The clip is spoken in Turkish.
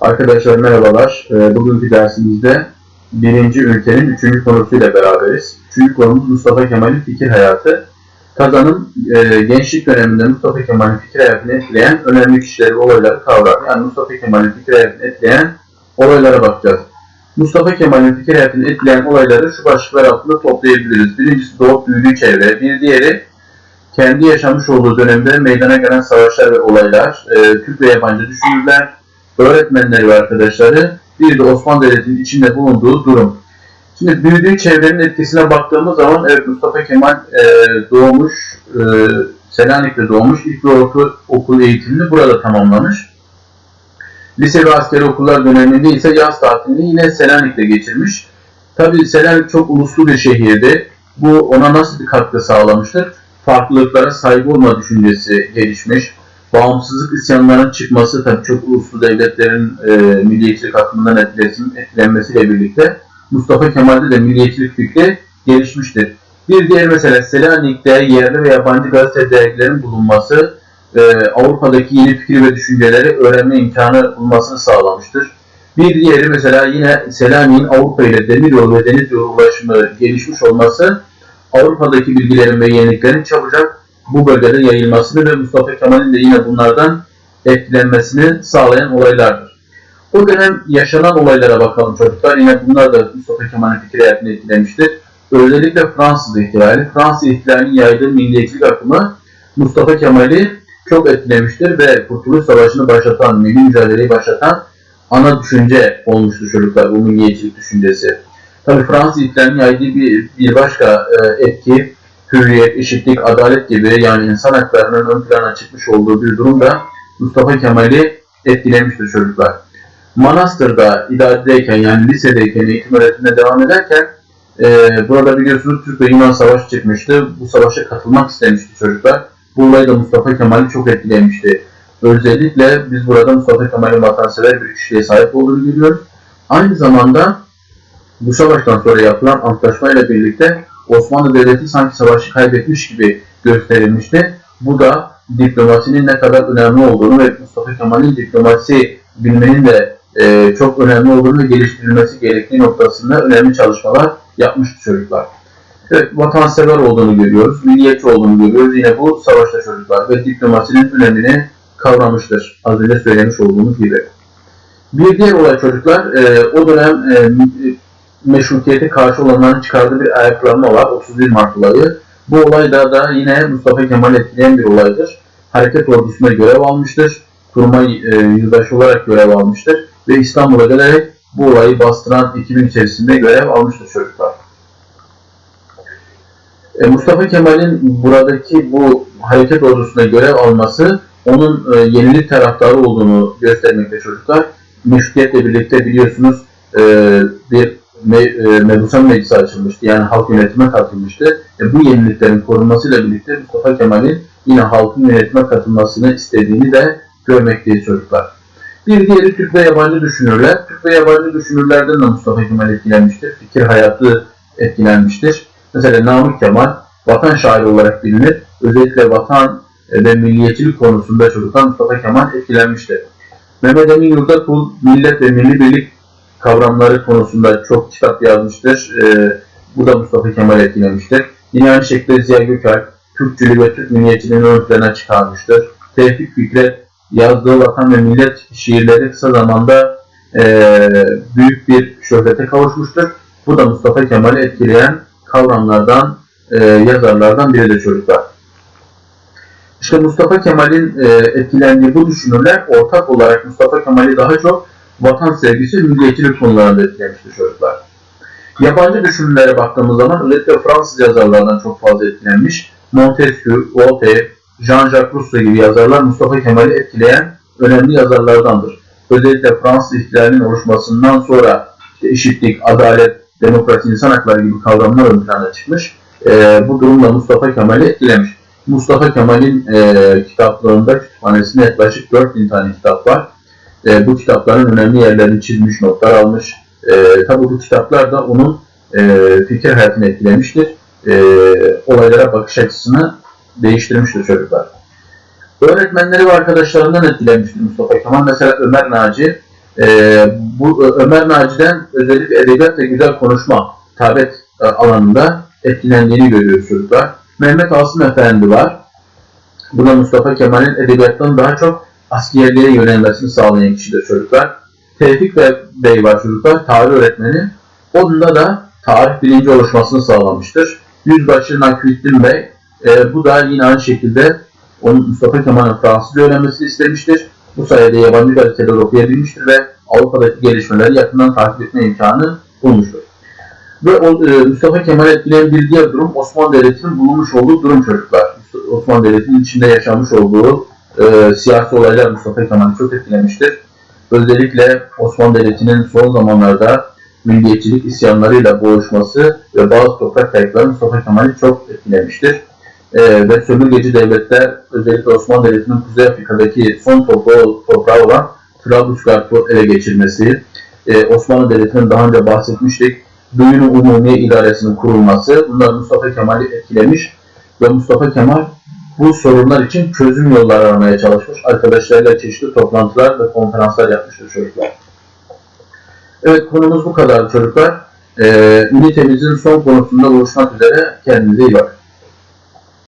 Arkadaşlar merhabalar. Ee, Bugünkü dersimizde birinci ünitenin üçüncü konusuyla beraberiz. Üçüncü konumuz Mustafa Kemal'in fikir hayatı. Kazan'ın e, gençlik döneminde Mustafa Kemal'in fikir hayatını etkileyen önemli kişileri, olayları kavrar. Yani Mustafa Kemal'in fikir hayatını etkileyen olaylara bakacağız. Mustafa Kemal'in fikir hayatını etkileyen olayları şu başlıklar altında toplayabiliriz. Birincisi doğup büyüdüğü çevre, bir diğeri kendi yaşamış olduğu dönemde meydana gelen savaşlar ve olaylar, e, Türk ve yabancı düşünürler, öğretmenleri ve arkadaşları, bir de Osmanlı Devleti'nin içinde bulunduğu durum. Şimdi büyüdüğü çevrenin etkisine baktığımız zaman evet Mustafa Kemal e, doğmuş, e, Selanik'te doğmuş, ilk ve orta okul eğitimini burada tamamlamış. Lise ve askeri okullar döneminde ise yaz tatilini yine Selanik'te geçirmiş. Tabii Selanik çok uluslu bir şehirdi. Bu ona nasıl bir katkı sağlamıştır? Farklılıklara saygı olma düşüncesi gelişmiş. Bağımsızlık isyanlarının çıkması tabii çok uluslu devletlerin e, milliyetçilik akımından etkilesin- etkilenmesiyle birlikte Mustafa Kemal'de de milliyetçilik fikri gelişmiştir. Bir diğer mesele Selanik'te yerli ve yabancı gazete dergilerin bulunması e, Avrupa'daki yeni fikir ve düşünceleri öğrenme imkanı bulmasını sağlamıştır. Bir diğeri mesela yine Selanik'in Avrupa ile demiryolu ve deniz yolu ulaşımı gelişmiş olması Avrupa'daki bilgilerin ve yeniliklerin çabucak bu bölgede yayılmasını ve Mustafa Kemal'in de yine bunlardan etkilenmesini sağlayan olaylardır. O dönem yaşanan olaylara bakalım çocuklar. Yine bunlar da Mustafa Kemal'in fikir hayatını etkilemiştir. Özellikle Fransız ihtilali. Fransız ihtilalinin yaydığı milliyetçilik akımı Mustafa Kemal'i çok etkilemiştir ve Kurtuluş Savaşı'nı başlatan, milli mücadeleyi başlatan ana düşünce olmuştur çocuklar bu milliyetçilik düşüncesi. Tabi Fransız ihtilalinin yaydığı bir, bir başka e, etki hürriyet, eşitlik, adalet gibi yani insan haklarının ön plana çıkmış olduğu bir durum da Mustafa Kemal'i etkilemiştir çocuklar. Manastır'da idaredeyken yani lisedeyken eğitim öğretimine devam ederken e, burada biliyorsunuz Türk ve Yunan savaşı çıkmıştı. Bu savaşa katılmak istemişti çocuklar. Bu olay da Mustafa Kemal'i çok etkilemişti. Özellikle biz burada Mustafa Kemal'in vatansever bir kişiliğe sahip olduğunu görüyoruz. Aynı zamanda bu savaştan sonra yapılan antlaşmayla birlikte Osmanlı Devleti sanki savaşı kaybetmiş gibi gösterilmişti. Bu da diplomasinin ne kadar önemli olduğunu ve Mustafa Kemal'in diplomasi bilmenin de e, çok önemli olduğunu ve geliştirilmesi gerektiği noktasında önemli çalışmalar yapmıştı çocuklar. Evet, vatansever olduğunu görüyoruz, milliyetçi olduğunu görüyoruz. Yine bu savaşta çocuklar ve diplomasinin önemini kavramıştır. Az önce söylemiş olduğumuz gibi. Bir diğer olay çocuklar, e, o dönem e, meşrutiyete karşı olanların çıkardığı bir ayaklanma var. 31 Mart olayı. Bu olayda da yine Mustafa Kemal etkileyen bir olaydır. Hareket ordusuna görev almıştır. Kurmay e, yüzbaşı olarak görev almıştır. Ve İstanbul'a gelerek bu olayı bastıran ekibin içerisinde görev almıştır çocuklar. E, Mustafa Kemal'in buradaki bu hareket ordusuna görev alması onun e, yenilik taraftarı olduğunu göstermekte çocuklar. Meşrutiyetle birlikte biliyorsunuz e, bir me, e, Mebusan Meclisi açılmıştı. Yani halk yönetime katılmıştı. E, bu yeniliklerin korunmasıyla birlikte Mustafa Kemal'in yine halkın yönetime katılmasını istediğini de görmekteyiz çocuklar. Bir diğeri Türk ve yabancı düşünürler. Türk ve yabancı düşünürlerden de Mustafa Kemal etkilenmiştir. Fikir hayatı etkilenmiştir. Mesela Namık Kemal vatan şairi olarak bilinir. Özellikle vatan ve milliyetçilik konusunda çocuklar Mustafa Kemal etkilenmiştir. Mehmet Emin Yurdakul millet ve milli birlik kavramları konusunda çok kitap yazmıştır. Ee, bu da Mustafa Kemal etkilemiştir. Yine aynı şekilde Ziya Gökalp, Türkçülüğü ve Türk milliyetçiliğini ön çıkarmıştır. Tevfik Fikret yazdığı vatan ve millet şiirleri kısa zamanda e, büyük bir şöhrete kavuşmuştur. Bu da Mustafa Kemal'i etkileyen kavramlardan, e, yazarlardan biridir çocuklar. İşte Mustafa Kemal'in e, etkilendiği bu düşünürler ortak olarak Mustafa Kemal'i daha çok vatan sevgisi, milliyetçilik konularında etkilemiştir çocuklar. Yabancı düşünürlere baktığımız zaman özellikle Fransız yazarlardan çok fazla etkilenmiş. Montesquieu, Voltaire, Jean-Jacques Rousseau gibi yazarlar Mustafa Kemal'i etkileyen önemli yazarlardandır. Özellikle Fransız ihtilalinin oluşmasından sonra işte eşitlik, adalet, demokrasi, insan hakları gibi kavramlar ön plana çıkmış. E, bu durumda Mustafa Kemal'i etkilemiş. Mustafa Kemal'in e, kitaplarında kütüphanesinde yaklaşık 4000 tane kitap var e, bu kitapların önemli yerlerini çizmiş, notlar almış. E, tabi bu kitaplar da onun e, fikir hayatını etkilemiştir. E, olaylara bakış açısını değiştirmiştir çocuklar. Öğretmenleri ve arkadaşlarından etkilenmiştir Mustafa Kemal. Mesela Ömer Naci, Ee, bu Ömer Naci'den özellikle edebiyat ve güzel konuşma, tabet e, alanında etkilendiğini görüyoruz çocuklar. Mehmet Asım Efendi var. Bu da Mustafa Kemal'in edebiyattan daha çok askerliğe yönelmesini sağlayan kişidir çocuklar. Tevfik Bey- var çocuklar, tarih öğretmeni. Onda da tarih bilinci oluşmasını sağlamıştır. Yüzbaşı Nakrettin Bey, e, bu da yine aynı şekilde onun Mustafa Kemal'in Fransızca öğrenmesini istemiştir. Bu sayede yabancı gazeteler okuyabilmiştir ve Avrupa'daki gelişmeleri yakından takip etme imkanı bulmuştur. Ve o, e, Mustafa Kemal'i etkileyen bir diğer durum Osmanlı Devleti'nin bulunmuş olduğu durum çocuklar. Osmanlı Devleti'nin içinde yaşamış olduğu e, siyasi olaylar Mustafa Kemal'i çok etkilemiştir. Özellikle Osmanlı Devleti'nin son zamanlarda milliyetçilik isyanlarıyla boğuşması ve bazı toprak kayıpları Mustafa Kemal'i çok etkilemiştir. Ee, ve sömürgeci devletler özellikle Osmanlı Devleti'nin Kuzey Afrika'daki son toprağı, toprağı olan Trablusgarp'ı ele geçirmesi, e, Osmanlı Devleti'nin daha önce bahsetmiştik, Düğün-ü Umumiye İdaresi'nin kurulması bunlar Mustafa Kemal'i etkilemiş ve Mustafa Kemal bu sorunlar için çözüm yolları aramaya çalışmış. Arkadaşlarıyla çeşitli toplantılar ve konferanslar yapmıştır çocuklar. Evet konumuz bu kadar çocuklar. Ee, ünitemizin son konusunda buluşmak üzere. Kendinize iyi bakın.